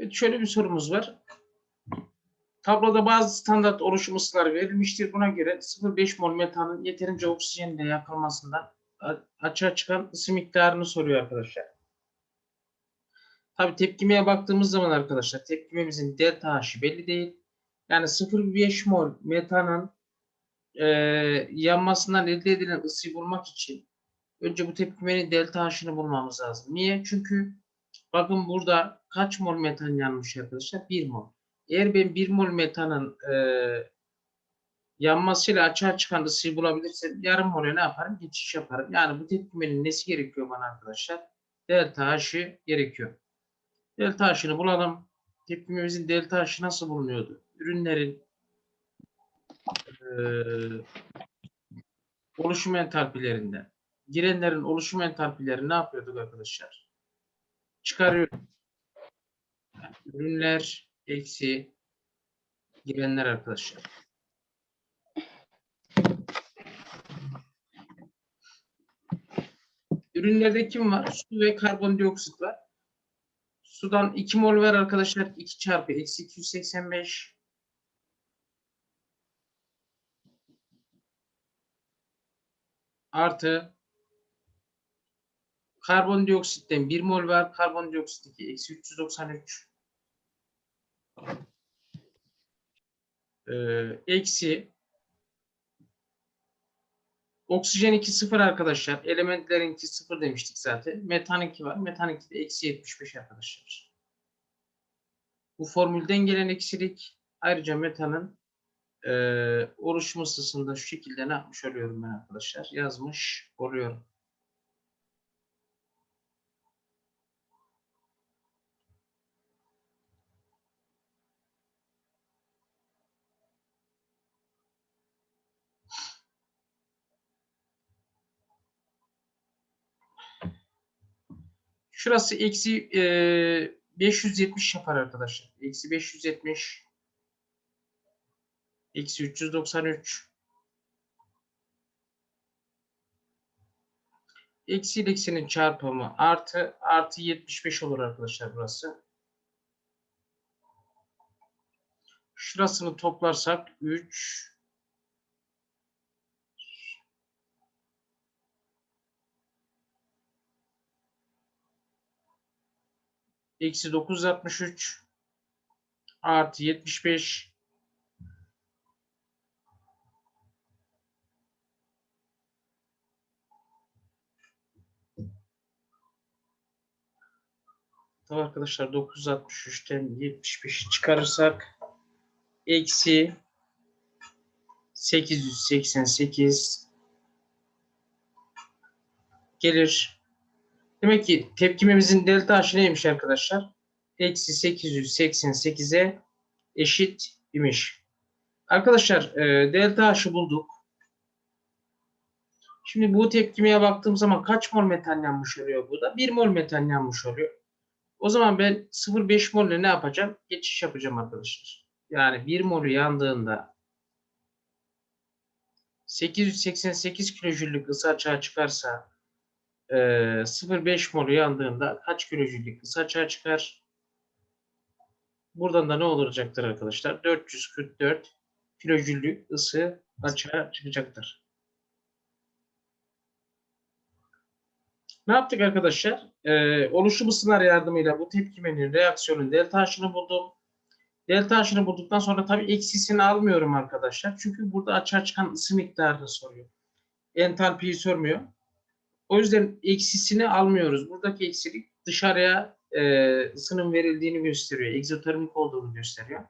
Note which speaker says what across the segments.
Speaker 1: Evet, şöyle bir sorumuz var. Tabloda bazı standart oluşum ısıları verilmiştir. Buna göre 0,5 mol metanın yeterince oksijenle yakılmasından açığa çıkan ısı miktarını soruyor arkadaşlar. Tabii tepkimeye baktığımız zaman arkadaşlar tepkimemizin delta H'i belli değil. Yani 0,5 mol metanın e, yanmasından elde edilen ısıyı bulmak için önce bu tepkimenin delta H'ını bulmamız lazım. Niye? Çünkü bakın burada kaç mol metan yanmış arkadaşlar? 1 mol. Eğer ben 1 mol metanın e, yanmasıyla açığa çıkan ısıyı bulabilirsem yarım mole ne yaparım? Geçiş yaparım. Yani bu tepkimenin nesi gerekiyor bana arkadaşlar? Delta H'ı gerekiyor. Delta H'ını bulalım. Tepkimemizin delta H'ı nasıl bulunuyordu? Ürünlerin eee oluşum entalpilerinden girenlerin oluşum entalpileri ne yapıyorduk arkadaşlar? Çıkarıyorum. Ürünler eksi girenler arkadaşlar. Ürünlerde kim var? Su ve karbondioksit var. Sudan 2 mol var arkadaşlar. 2 çarpı eksi 285. Artı karbondioksitten 1 mol var. Karbondioksit 2 eksi 393. Ee, eksi Oksijen 2 0 arkadaşlar. Elementlerin 2 0 demiştik zaten. Metan 2 var. Metan 2 de eksi 75 arkadaşlar. Bu formülden gelen eksilik ayrıca metanın e, oluşum ısısında şu şekilde ne yapmış oluyorum ben arkadaşlar? Yazmış oluyorum. Şurası eksi e, 570 yapar arkadaşlar. Eksi 570 eksi 393 eksi ile eksinin çarpımı artı artı 75 olur arkadaşlar burası. Şurasını toplarsak 3 eksi 963 artı 75 Tamam arkadaşlar 963'ten 75'i çıkarırsak eksi 888 gelir. Demek ki tepkimemizin delta H neymiş arkadaşlar? Eksi 888'e eşit imiş. Arkadaşlar e, delta H'ı bulduk. Şimdi bu tepkimeye baktığım zaman kaç mol metan yanmış oluyor burada? 1 mol metan yanmış oluyor. O zaman ben 0,5 mol ile ne yapacağım? Geçiş yapacağım arkadaşlar. Yani 1 molü yandığında 888 kilojüllük ısı açığa çıkarsa e, 0,5 molü yandığında kaç kilojüllük ısı açığa çıkar? Buradan da ne olacaktır arkadaşlar? 444 kilojüllük ısı açığa çıkacaktır. Ne yaptık arkadaşlar? Ee, oluşum ısılar yardımıyla bu tepkimenin reaksiyonun delta H'ını buldum. Delta H'ını bulduktan sonra tabii eksisini almıyorum arkadaşlar. Çünkü burada açığa çıkan ısı miktarını soruyor. Entalpiyi sormuyor. O yüzden eksisini almıyoruz. Buradaki eksilik dışarıya e, ısının verildiğini gösteriyor. Egzotermik olduğunu gösteriyor.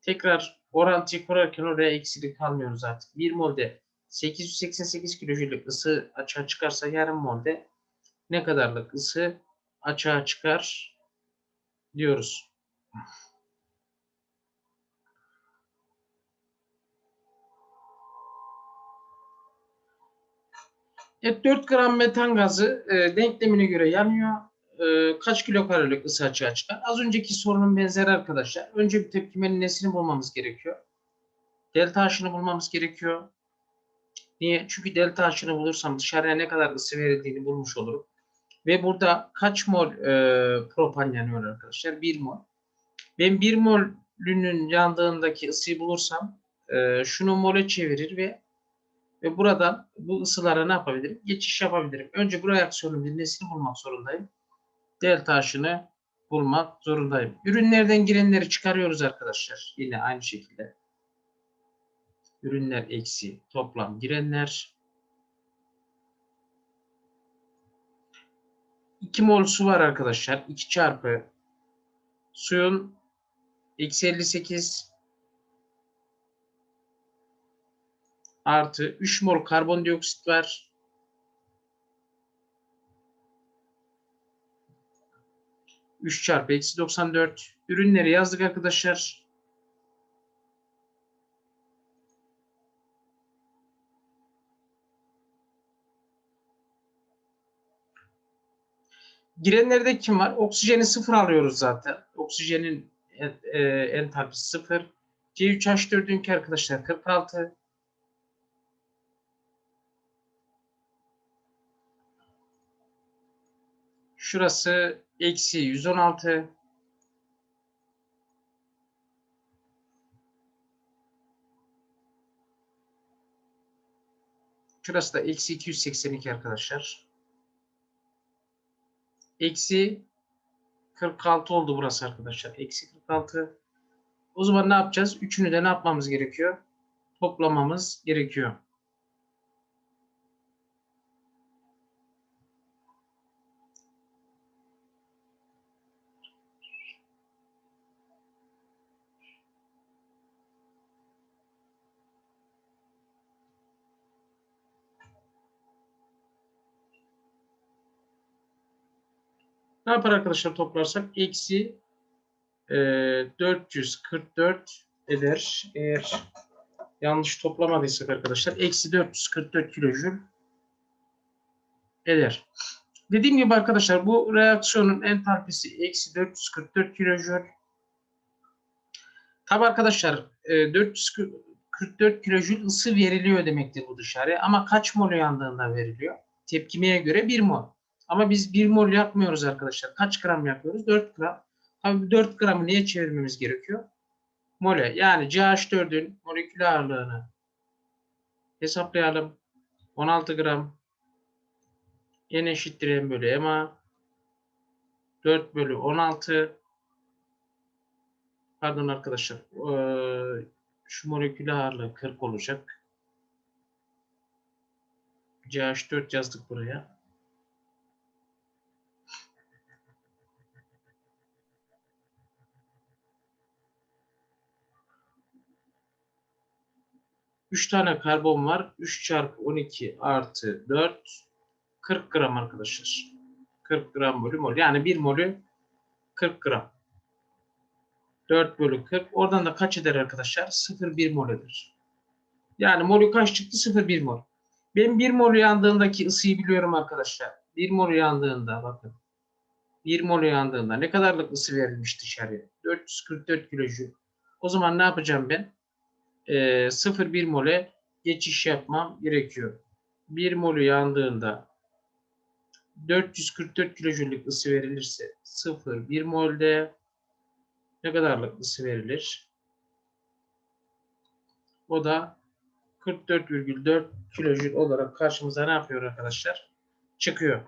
Speaker 1: Tekrar orantıyı kurarken oraya eksilik almıyoruz artık. 1 molde 888 kilojüllük ısı açığa çıkarsa yarım molde ne kadarlık ısı açığa çıkar diyoruz. Evet 4 gram metan gazı e, denklemine göre yanıyor. E, kaç kilokalorilik ısı açığa çıkar? Az önceki sorunun benzeri arkadaşlar. Önce bir tepkimenin nesini bulmamız gerekiyor. Delta H'ını bulmamız gerekiyor. Niye? Çünkü delta H'ını bulursam dışarıya ne kadar ısı verildiğini bulmuş olurum. Ve burada kaç mol e, propan yanıyor arkadaşlar? 1 mol. Ben 1 molünün yandığındaki ısıyı bulursam e, şunu mole çevirir ve ve buradan bu ısılara ne yapabilirim? Geçiş yapabilirim. Önce bu reaksiyonun bir nesini bulmak zorundayım. Delta H'ını bulmak zorundayım. Ürünlerden girenleri çıkarıyoruz arkadaşlar. Yine aynı şekilde. Ürünler eksi toplam girenler. 2 mol su var arkadaşlar. 2 çarpı suyun eksi 58 artı 3 mol karbondioksit var. Üç çarpı eksi 94. Ürünleri yazdık arkadaşlar. Girenlerde kim var? Oksijeni sıfır alıyoruz zaten. Oksijenin e, e, entalpisi sıfır. C3H4'ünki arkadaşlar 46. Şurası eksi 116. Şurası da eksi 282 arkadaşlar. Eksi 46 oldu burası arkadaşlar. Eksi 46. O zaman ne yapacağız? Üçünü de ne yapmamız gerekiyor? Toplamamız gerekiyor. Ne yapar arkadaşlar toplarsak? Eksi e, 444 eder. Eğer yanlış toplamadıysak arkadaşlar. Eksi 444 kilojül eder. Dediğim gibi arkadaşlar bu reaksiyonun entalpisi eksi 444 kilojül. Tabi arkadaşlar e, 444 kilojül ısı veriliyor demektir bu dışarıya. Ama kaç mol yandığında veriliyor? Tepkimeye göre 1 mol. Ama biz 1 mol yakmıyoruz arkadaşlar. Kaç gram yakıyoruz? 4 gram. Tabii 4 gramı neye çevirmemiz gerekiyor? Mole. Yani CH4'ün molekül ağırlığını hesaplayalım. 16 gram N eşittir M bölü MA 4 bölü 16 pardon arkadaşlar ee, şu molekül ağırlığı 40 olacak. CH4 yazdık buraya. Üç tane karbon var. 3 çarpı 12 artı 4 40 gram arkadaşlar. 40 gram bölü mol. Yani 1 molü 40 gram. 4 bölü 40. Oradan da kaç eder arkadaşlar? 0,1 mol eder. Yani molü kaç çıktı? 0,1 mol. Ben 1 mol yandığındaki ısıyı biliyorum arkadaşlar. 1 mol yandığında bakın. 1 mol yandığında ne kadarlık ısı verilmiş dışarıya? 444 kilojül. O zaman ne yapacağım ben? Ee, 0,1 mole geçiş yapmam gerekiyor. 1 molü yandığında 444 kilojüllük ısı verilirse 0,1 molde ne kadarlık ısı verilir? O da 44,4 kilojül olarak karşımıza ne yapıyor arkadaşlar? Çıkıyor.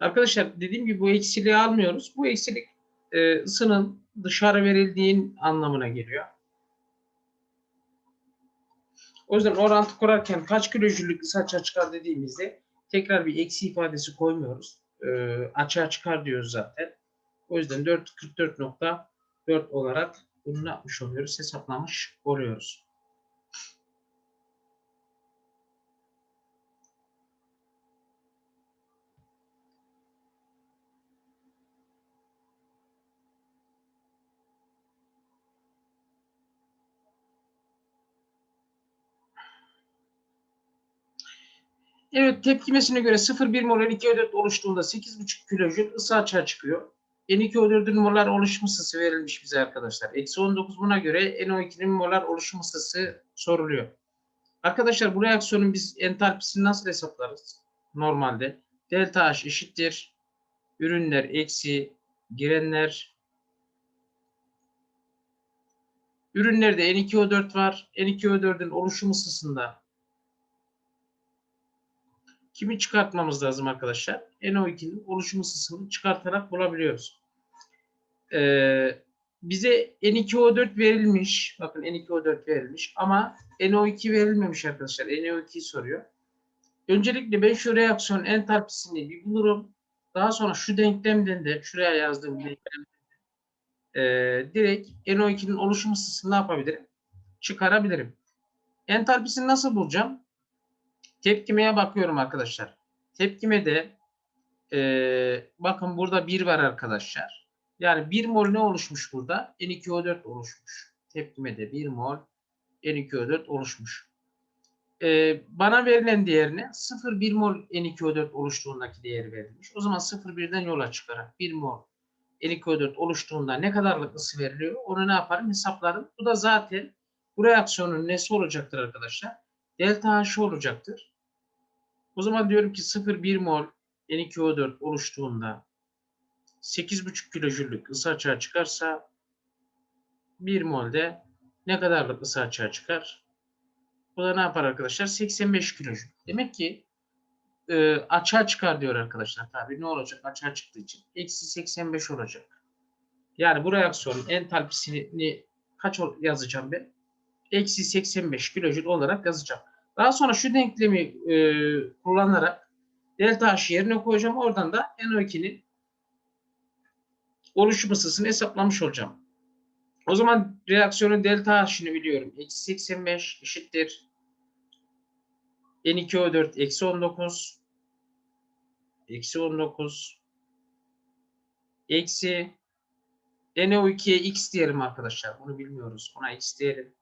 Speaker 1: Arkadaşlar dediğim gibi bu eksiliği almıyoruz. Bu eksilik e, ısının dışarı verildiğin anlamına geliyor. O yüzden orantı kurarken kaç kilojüllük ısı çıkar dediğimizde tekrar bir eksi ifadesi koymuyoruz. E, açığa çıkar diyoruz zaten. O yüzden 444.4 olarak bunu yapmış oluyoruz? Hesaplamış oluyoruz. Evet tepkimesine göre 0,1 molar 2O4 oluştuğunda 8,5 kilojül ısı açığa çıkıyor. N2O4'ün molar oluşum ısısı verilmiş bize arkadaşlar. Eksi 19 buna göre NO2'nin molar oluşum ısısı soruluyor. Arkadaşlar bu reaksiyonun biz entalpisini nasıl hesaplarız? Normalde delta H eşittir ürünler eksi girenler ürünlerde N2O4 var. N2O4'ün oluşum ısısında kimi çıkartmamız lazım arkadaşlar? NO2'nin oluşum ısısını çıkartarak bulabiliyoruz. Ee, bize N2O4 verilmiş. Bakın N2O4 verilmiş ama NO2 verilmemiş arkadaşlar. NO2 soruyor. Öncelikle ben şu reaksiyon entalpisini bir bulurum. Daha sonra şu denklemden de şuraya yazdığım denklemden de, e, direkt NO2'nin oluşum ısısını ne yapabilirim? Çıkarabilirim. Entalpisini nasıl bulacağım? Tepkimeye bakıyorum arkadaşlar. Tepkimede e, bakın burada 1 var arkadaşlar. Yani 1 mol ne oluşmuş burada? N2O4 oluşmuş. Tepkimede 1 mol N2O4 oluşmuş. Ee, bana verilen değerine 0,1 mol N2O4 oluştuğundaki değeri verilmiş. O zaman 0,1'den yola çıkarak 1 mol N2O4 oluştuğunda ne kadarlık ısı veriliyor? Onu ne yaparım? Hesaplarım. Bu da zaten bu reaksiyonun nesi olacaktır arkadaşlar? Delta H olacaktır. O zaman diyorum ki 0,1 mol N2O4 oluştuğunda 8,5 kilojüllük ısı açığa çıkarsa 1 molde ne kadarlık ısı açığa çıkar? Bu da ne yapar arkadaşlar? 85 kilojül. Demek ki e, açığa çıkar diyor arkadaşlar. Tabii ne olacak? Açığa çıktığı için. Eksi 85 olacak. Yani bu reaksiyonun entalpisini kaç yazacağım ben? Eksi 85 kilojül olarak yazacağım. Daha sonra şu denklemi e, kullanarak delta H yerine koyacağım. Oradan da NO2'nin oluşum ısısını hesaplamış olacağım. O zaman reaksiyonun delta H'ini biliyorum. Eksi 85 eşittir. N2O4 eksi 19 eksi 19 eksi NO2'ye x diyelim arkadaşlar. Bunu bilmiyoruz. Buna x diyelim.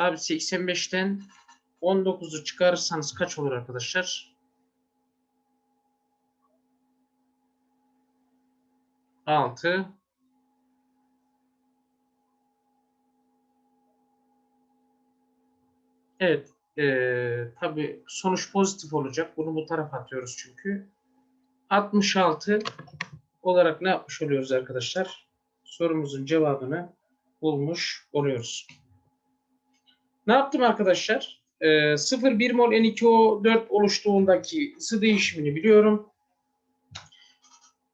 Speaker 1: Tabi 85'ten 19'u çıkarırsanız kaç olur arkadaşlar? 6 Evet. eee tabii sonuç pozitif olacak. Bunu bu tarafa atıyoruz çünkü. 66 olarak ne yapmış oluyoruz arkadaşlar? Sorumuzun cevabını bulmuş oluyoruz. Ne yaptım arkadaşlar? Ee, 0,1 mol N2O4 oluştuğundaki ısı değişimini biliyorum.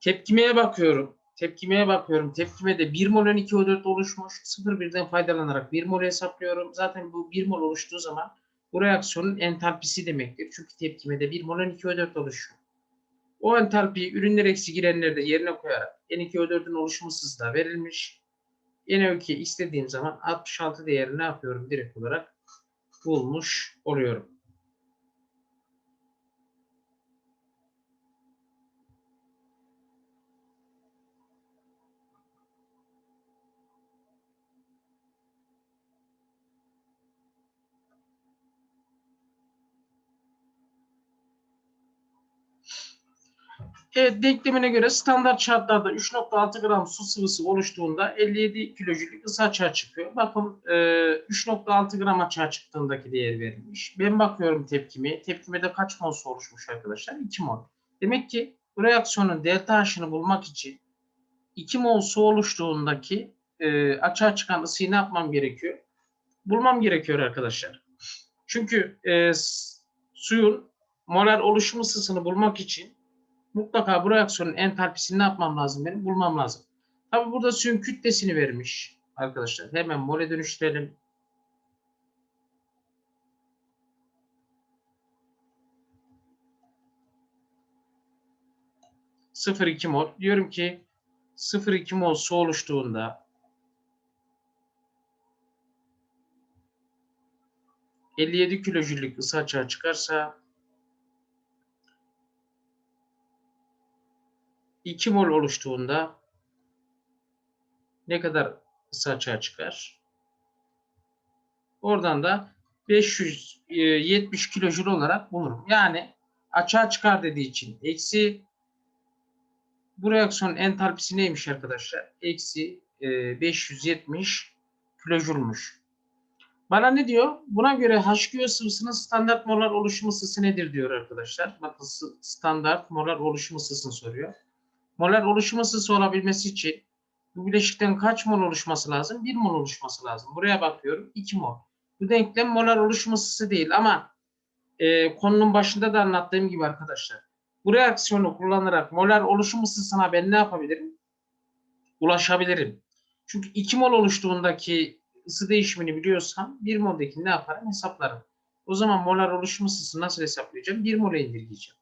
Speaker 1: Tepkimeye bakıyorum. Tepkimeye bakıyorum. Tepkimede 1 mol N2O4 oluşmuş. 0,1'den faydalanarak 1 mol hesaplıyorum. Zaten bu 1 mol oluştuğu zaman bu reaksiyonun entalpisi demektir. Çünkü tepkimede 1 mol N2O4 oluşuyor. O entalpiyi ürünler eksi girenleri de yerine koyarak N2O4'ün oluşum ısısı da verilmiş. NO2 istediğim zaman 66 değerini ne yapıyorum direkt olarak bulmuş oluyorum. Evet denklemine göre standart şartlarda 3.6 gram su sıvısı oluştuğunda 57 kilojüllük ısı açığa çıkıyor. Bakın e, 3.6 gram açığa çıktığındaki değer verilmiş. Ben bakıyorum tepkimi. Tepkimede kaç mol su arkadaşlar? 2 mol. Demek ki bu reaksiyonun delta H'ını bulmak için 2 mol su oluştuğundaki e, açığa çıkan ısıyı ne yapmam gerekiyor? Bulmam gerekiyor arkadaşlar. Çünkü e, suyun molar oluşum ısısını bulmak için mutlaka bu reaksiyonun entalpisini ne yapmam lazım benim? Bulmam lazım. Tabi burada suyun kütlesini vermiş arkadaşlar. Hemen mole dönüştürelim. Sıfır iki mol. Diyorum ki 0,2 mol su oluştuğunda 57 kilojüllük ısı açığa çıkarsa 2 mol oluştuğunda ne kadar ısı açığa çıkar? Oradan da 570 kilojül olarak bulurum. Yani açığa çıkar dediği için eksi bu reaksiyonun entalpisi neymiş arkadaşlar? Eksi e, 570 kilojülmüş. Bana ne diyor? Buna göre HGO sıvısının standart molar oluşum ısısı nedir diyor arkadaşlar. Bakın standart molar oluşum ısısını soruyor. Molar oluşum ısısı olabilmesi için bu bileşikten kaç mol oluşması lazım? 1 mol oluşması lazım. Buraya bakıyorum 2 mol. Bu denklem molar oluşum ısısı değil ama e, konunun başında da anlattığım gibi arkadaşlar. Bu reaksiyonu kullanarak molar oluşum ısısına ben ne yapabilirim? Ulaşabilirim. Çünkü 2 mol oluştuğundaki ısı değişimini biliyorsam 1 moldaki ne yaparım hesaplarım. O zaman molar oluşum ısısını nasıl hesaplayacağım? 1 mole indirgeyeceğim.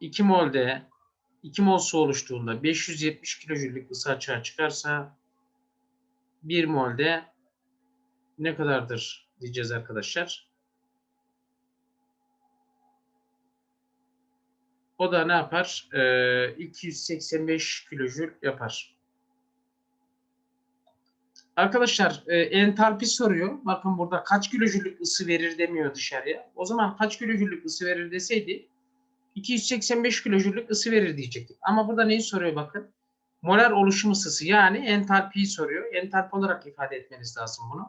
Speaker 1: İki molde 2 mol su oluştuğunda 570 kilojüllük ısı açığa çıkarsa 1 molde ne kadardır diyeceğiz arkadaşlar. O da ne yapar? Ee, 285 kilojül yapar. Arkadaşlar e, entalpi soruyor. Bakın burada kaç kilojüllük ısı verir demiyor dışarıya. O zaman kaç kilojüllük ısı verir deseydi 285 kilojüllük ısı verir diyecektik. Ama burada neyi soruyor bakın. Molar oluşum ısısı yani entalpiyi soruyor. Entalpi olarak ifade etmeniz lazım bunu.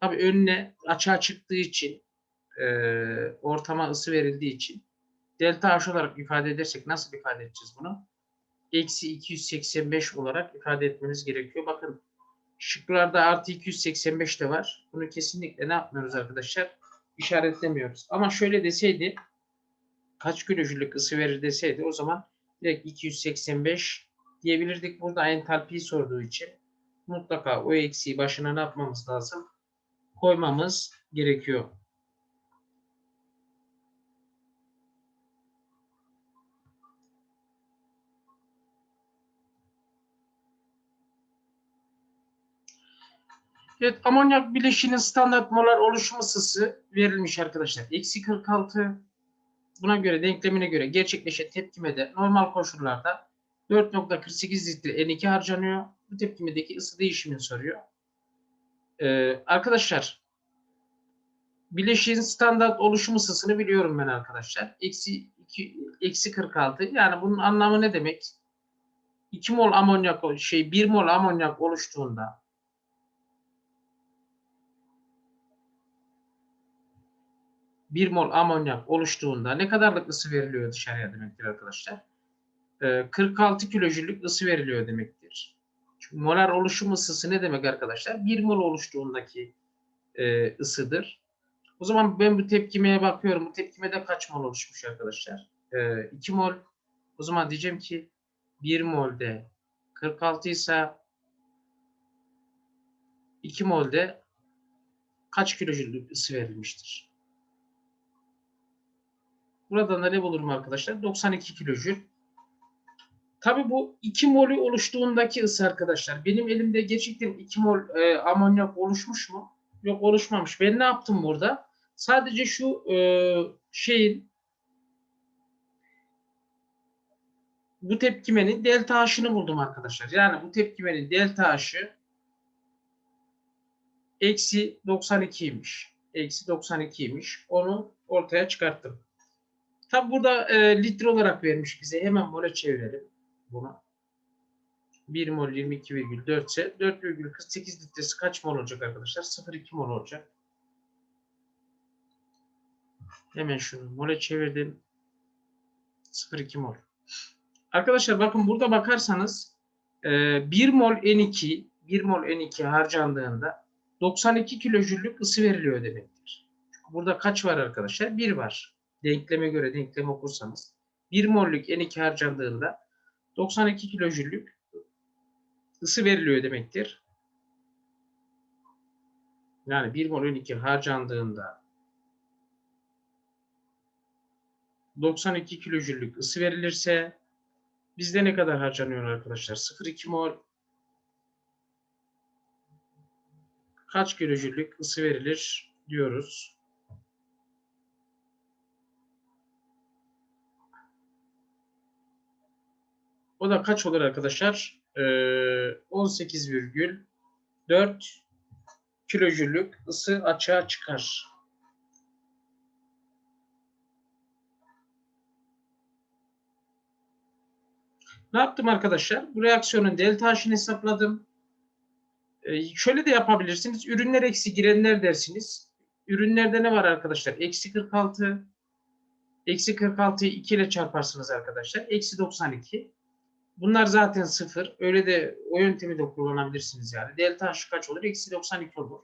Speaker 1: Tabii önüne açığa çıktığı için e, ortama ısı verildiğı için delta H olarak ifade edersek nasıl ifade edeceğiz bunu? Eksi 285 olarak ifade etmemiz gerekiyor. Bakın şıklarda artı 285 de var. Bunu kesinlikle ne yapmıyoruz arkadaşlar? İşaretlemiyoruz. Ama şöyle deseydi kaç kilojüllük ısı verir deseydi o zaman direkt 285 diyebilirdik. Burada entalpiyi sorduğu için mutlaka o eksiği başına ne yapmamız lazım? Koymamız gerekiyor. Evet, amonyak bileşiğinin standart molar oluşum ısısı verilmiş arkadaşlar. Eksi 46. Buna göre denklemine göre gerçekleşen tepkimede normal koşullarda 4.48 litre N2 harcanıyor. Bu tepkimedeki ısı değişimini soruyor. Ee, arkadaşlar bileşiğin standart oluşum ısısını biliyorum ben arkadaşlar. Eksi, 2, eksi 46. Yani bunun anlamı ne demek? 2 mol amonyak şey 1 mol amonyak oluştuğunda 1 mol amonyak oluştuğunda ne kadarlık ısı veriliyor dışarıya demektir arkadaşlar. Ee, 46 kilojüllük ısı veriliyor demektir. Çünkü molar oluşum ısısı ne demek arkadaşlar? 1 mol oluştuğundaki e, ısıdır. O zaman ben bu tepkimeye bakıyorum. Bu tepkimede kaç mol oluşmuş arkadaşlar? Ee, 2 mol. O zaman diyeceğim ki 1 molde 46 ise 2 molde kaç kilojüllük ısı verilmiştir? Buradan da ne bulurum arkadaşlar? 92 kilojül. Tabi bu 2 molü oluştuğundaki ısı arkadaşlar. Benim elimde gerçekten 2 mol e, amonyak oluşmuş mu? Yok oluşmamış. Ben ne yaptım burada? Sadece şu e, şeyin bu tepkimenin delta H'ını buldum arkadaşlar. Yani bu tepkimenin delta H'ı eksi 92'ymiş. Eksi 92'ymiş. Onu ortaya çıkarttım. Tabi burada e, litre olarak vermiş bize. Hemen mole çevirelim bunu. 1 mol 22,4 ise 4,48 litresi kaç mol olacak arkadaşlar? 0,2 mol olacak. Hemen şunu mole çevirdim. 0,2 mol. Arkadaşlar bakın burada bakarsanız 1 mol N2 1 mol N2 harcandığında 92 kilojüllük ısı veriliyor demektir. Burada kaç var arkadaşlar? 1 var denkleme göre denklem okursanız 1 mollük N2 harcandığında 92 kilojüllük ısı veriliyor demektir. Yani 1 mol N2 harcandığında 92 kilojüllük ısı verilirse bizde ne kadar harcanıyor arkadaşlar? 0,2 mol kaç kilojüllük ısı verilir diyoruz. O da kaç olur arkadaşlar? Ee, 18,4 kilojüllük ısı açığa çıkar. Ne yaptım arkadaşlar? Bu reaksiyonun delta H'ini hesapladım. Ee, şöyle de yapabilirsiniz. Ürünler eksi girenler dersiniz. Ürünlerde ne var arkadaşlar? Eksi 46. Eksi 46'yı 2 ile çarparsınız arkadaşlar. Eksi 92. Bunlar zaten sıfır. Öyle de o yöntemi de kullanabilirsiniz yani. Delta H kaç olur? Eksi 92 olur.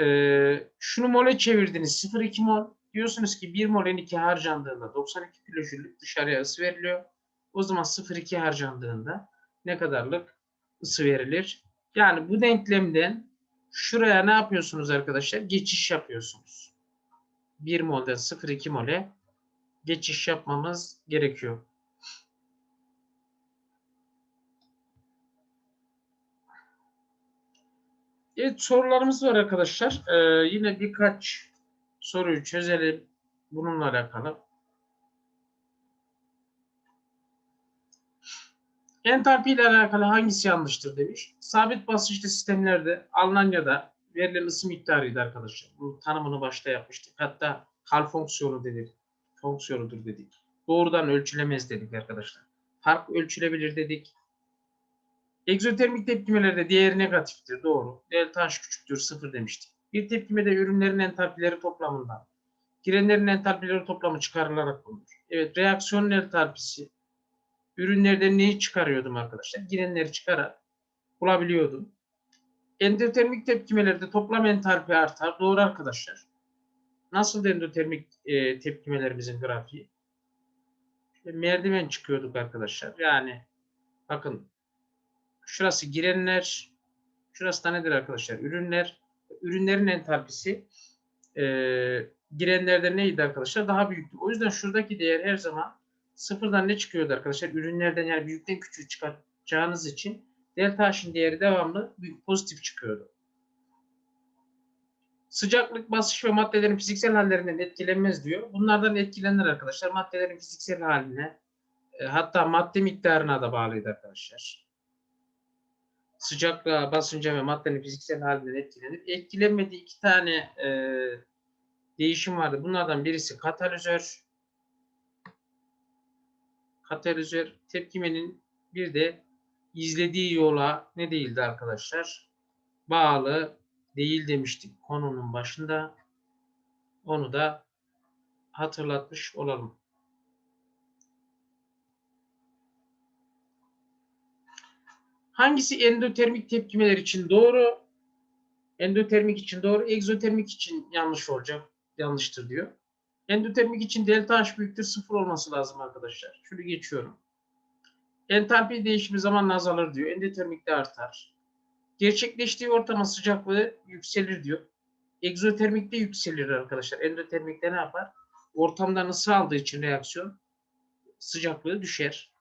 Speaker 1: Ee, şunu mole çevirdiniz. 0,2 mol. Diyorsunuz ki 1 mol N2 harcandığında 92 kilojüllük dışarıya ısı veriliyor. O zaman 0,2 harcandığında ne kadarlık ısı verilir? Yani bu denklemden şuraya ne yapıyorsunuz arkadaşlar? Geçiş yapıyorsunuz. 1 molden 0,2 mole geçiş yapmamız gerekiyor. Evet sorularımız var arkadaşlar. Ee, yine birkaç soruyu çözelim bununla alakalı. Entalpi ile alakalı hangisi yanlıştır demiş. Sabit basınçlı sistemlerde Almanya'da verilen ısı miktarıydı arkadaşlar. Bu tanımını başta yapmıştık. Hatta hal fonksiyonu dedik. Fonksiyonudur dedik. Doğrudan ölçülemez dedik arkadaşlar. Fark ölçülebilir dedik. Egzotermik tepkimelerde değeri negatiftir. Doğru. Delta H küçüktür. Sıfır demiştik. Bir tepkimede ürünlerin entalpileri toplamından girenlerin entalpileri toplamı çıkarılarak bulunur. Evet reaksiyonun entalpisi ürünlerden neyi çıkarıyordum arkadaşlar? Girenleri çıkarak bulabiliyordum. Endotermik tepkimelerde toplam entalpi artar. Doğru arkadaşlar. Nasıl endotermik e, tepkimelerimizin grafiği? İşte merdiven çıkıyorduk arkadaşlar. Yani bakın şurası girenler, şurası da nedir arkadaşlar? Ürünler. Ürünlerin entalpisi e, girenlerde neydi arkadaşlar? Daha büyüktü. O yüzden şuradaki değer her zaman sıfırdan ne çıkıyordu arkadaşlar? Ürünlerden yani büyükten küçüğü çıkartacağınız için delta H'in değeri devamlı pozitif çıkıyordu. Sıcaklık, basınç ve maddelerin fiziksel hallerinden etkilenmez diyor. Bunlardan etkilenir arkadaşlar. Maddelerin fiziksel haline e, hatta madde miktarına da bağlıydı arkadaşlar. Sıcaklığa, basınca ve maddenin fiziksel halinden etkilenir. Etkilenmediği iki tane e, değişim vardı. Bunlardan birisi katalizör. Katalizör tepkimenin bir de izlediği yola ne değildi arkadaşlar? Bağlı değil demiştik konunun başında. Onu da hatırlatmış olalım. Hangisi endotermik tepkimeler için doğru? Endotermik için doğru, egzotermik için yanlış olacak. Yanlıştır diyor. Endotermik için delta H büyüktür sıfır olması lazım arkadaşlar. Şunu geçiyorum. Entalpi değişimi zamanla azalır diyor. Endotermikte artar. Gerçekleştiği ortama sıcaklığı yükselir diyor. Egzotermikte yükselir arkadaşlar. Endotermikte ne yapar? Ortamdan ısı aldığı için reaksiyon sıcaklığı düşer.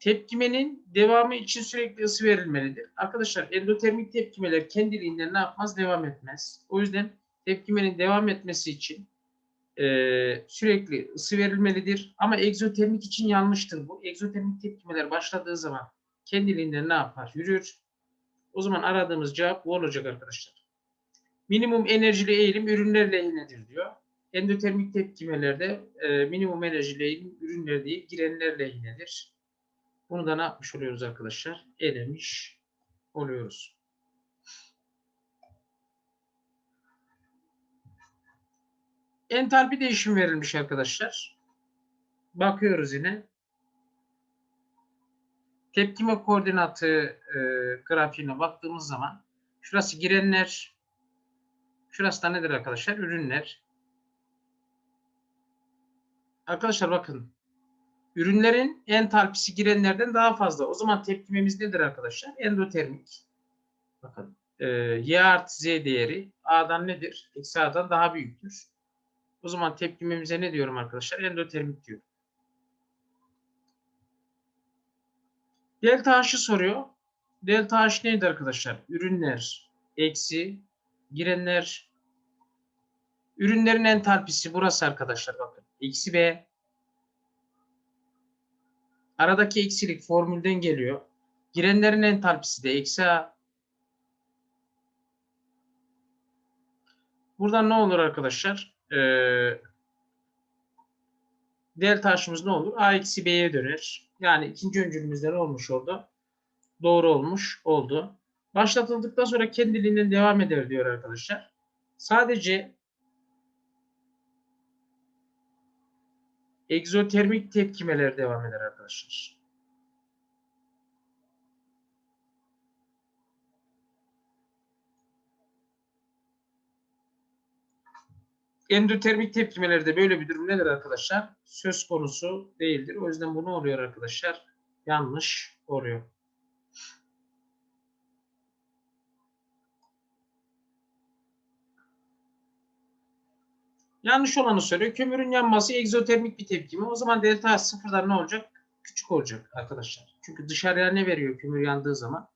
Speaker 1: Tepkimenin devamı için sürekli ısı verilmelidir. Arkadaşlar endotermik tepkimeler kendiliğinden ne yapmaz? Devam etmez. O yüzden tepkimenin devam etmesi için e, sürekli ısı verilmelidir. Ama egzotermik için yanlıştır bu. Egzotermik tepkimeler başladığı zaman kendiliğinden ne yapar? Yürür. O zaman aradığımız cevap bu olacak arkadaşlar. Minimum enerjili eğilim ürünler lehinedir diyor. Endotermik tepkimelerde e, minimum enerjili eğilim ürünler değil girenler lehinedir. Bunu da ne yapmış oluyoruz arkadaşlar? Elemiş oluyoruz. Entalpi değişim verilmiş arkadaşlar. Bakıyoruz yine. Tepkime koordinatı e, grafiğine baktığımız zaman şurası girenler, şurası da nedir arkadaşlar? Ürünler. Arkadaşlar bakın Ürünlerin entalpisi girenlerden daha fazla. O zaman tepkimemiz nedir arkadaşlar? Endotermik. Bakın e, Y artı Z değeri A'dan nedir? Eksi A'dan daha büyüktür. O zaman tepkimemize ne diyorum arkadaşlar? Endotermik diyorum. Delta H'ı soruyor. Delta H neydi arkadaşlar? Ürünler eksi girenler ürünlerin entalpisi burası arkadaşlar bakın. Eksi B Aradaki eksilik formülden geliyor. Girenlerin entalpisi de eksi A. Buradan ne olur arkadaşlar? Ee, delta H'ımız ne olur? A eksi B'ye döner. Yani ikinci öncülümüzde ne olmuş oldu? Doğru olmuş oldu. Başlatıldıktan sonra kendiliğinden devam eder diyor arkadaşlar. Sadece egzotermik tepkimeler devam eder arkadaşlar. Endotermik tepkimelerde böyle bir durum nedir arkadaşlar? Söz konusu değildir. O yüzden bu ne oluyor arkadaşlar? Yanlış oluyor. Yanlış olanı söylüyor. Kömürün yanması egzotermik bir tepkime. O zaman delta sıfırdan ne olacak? Küçük olacak arkadaşlar. Çünkü dışarıya ne veriyor kömür yandığı zaman?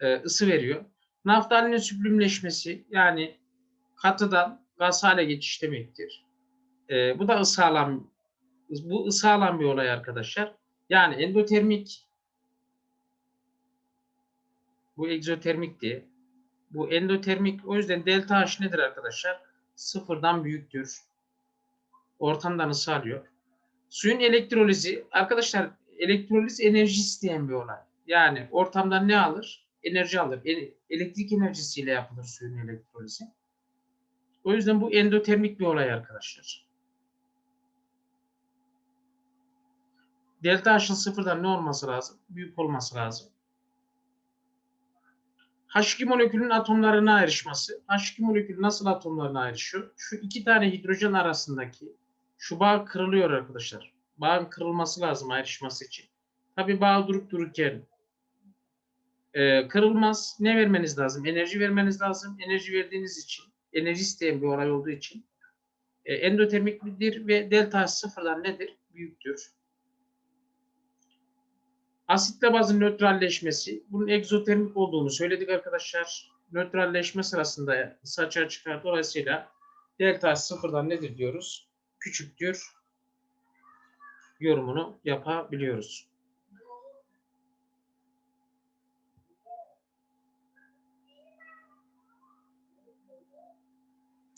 Speaker 1: Ee, ısı veriyor. Naftalinin süblümleşmesi yani katıdan gaz hale geçiş demektir. Ee, bu da ısı alan bu ısı alan bir olay arkadaşlar. Yani endotermik bu egzotermikti. Bu endotermik o yüzden delta H nedir arkadaşlar? Sıfırdan büyüktür. Ortamdan ısı alıyor. Suyun elektrolizi arkadaşlar elektroliz enerji isteyen bir olay. Yani ortamdan ne alır? Enerji alır. E- elektrik enerjisiyle yapılır suyun elektrolizi. O yüzden bu endotermik bir olay arkadaşlar. Delta H'ın sıfırdan ne olması lazım? Büyük olması lazım. H2 molekülünün atomlarına ayrışması. H2 molekülü nasıl atomlarına ayrışıyor? Şu iki tane hidrojen arasındaki şu bağ kırılıyor arkadaşlar. Bağın kırılması lazım ayrışması için. Tabi bağ durup dururken e, kırılmaz. Ne vermeniz lazım? Enerji vermeniz lazım. Enerji verdiğiniz için, enerji isteyen bir olay olduğu için e, endotermiktir ve delta sıfırdan nedir? Büyüktür. Asitle bazın nötralleşmesi. Bunun egzotermik olduğunu söyledik arkadaşlar. Nötralleşme sırasında ısı açığa çıkar. Dolayısıyla delta sıfırdan nedir diyoruz? Küçüktür. Yorumunu yapabiliyoruz.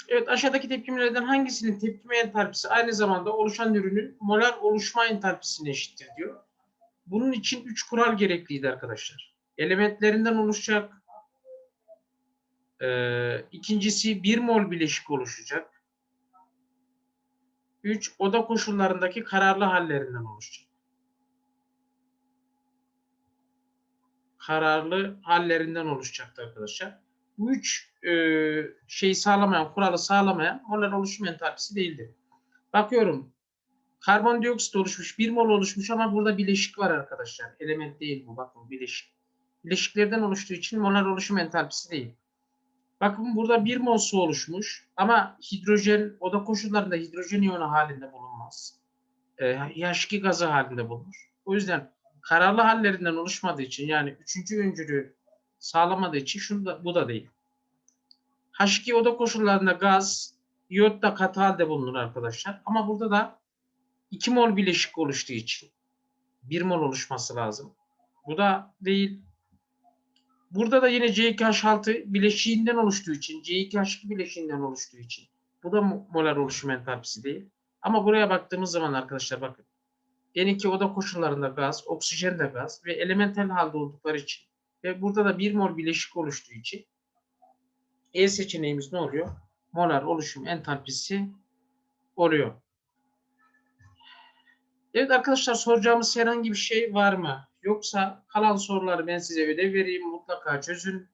Speaker 1: Evet aşağıdaki tepkimelerden hangisinin tepkime entalpisi aynı zamanda oluşan ürünün molar oluşma entalpisine eşittir diyor. Bunun için üç kural gerekliydi arkadaşlar. Elementlerinden oluşacak. Ee, ikincisi 1 mol bileşik oluşacak. 3 oda koşullarındaki kararlı hallerinden oluşacak. Kararlı hallerinden oluşacaktı arkadaşlar. Bu üç e, şeyi sağlamayan, kuralı sağlamayan molar oluşum entalpisi değildir. Bakıyorum karbondioksit oluşmuş, bir mol oluşmuş ama burada bileşik var arkadaşlar. Element değil bu. Bakın bileşik. Bileşiklerden oluştuğu için molar oluşum entalpisi değil. Bakın burada bir mol su oluşmuş ama hidrojen oda koşullarında hidrojen iyonu halinde bulunmaz. E, H2 gazı halinde bulunur. O yüzden kararlı hallerinden oluşmadığı için yani üçüncü öncülü sağlamadığı için şunu da, bu da değil. H2 oda koşullarında gaz, iyot da katı halde bulunur arkadaşlar. Ama burada da 2 mol bileşik oluştuğu için 1 mol oluşması lazım. Bu da değil. Burada da yine C2H6 bileşiğinden oluştuğu için, C2H2 bileşiğinden oluştuğu için. Bu da molar oluşum entalpisi değil. Ama buraya baktığımız zaman arkadaşlar bakın. N2 oda koşullarında gaz, oksijen de gaz ve elementel halde oldukları için ve burada da 1 mol bileşik oluştuğu için E seçeneğimiz ne oluyor? Molar oluşum entalpisi oluyor. Evet arkadaşlar soracağımız herhangi bir şey var mı? Yoksa kalan soruları ben size ödev vereyim. Mutlaka çözün.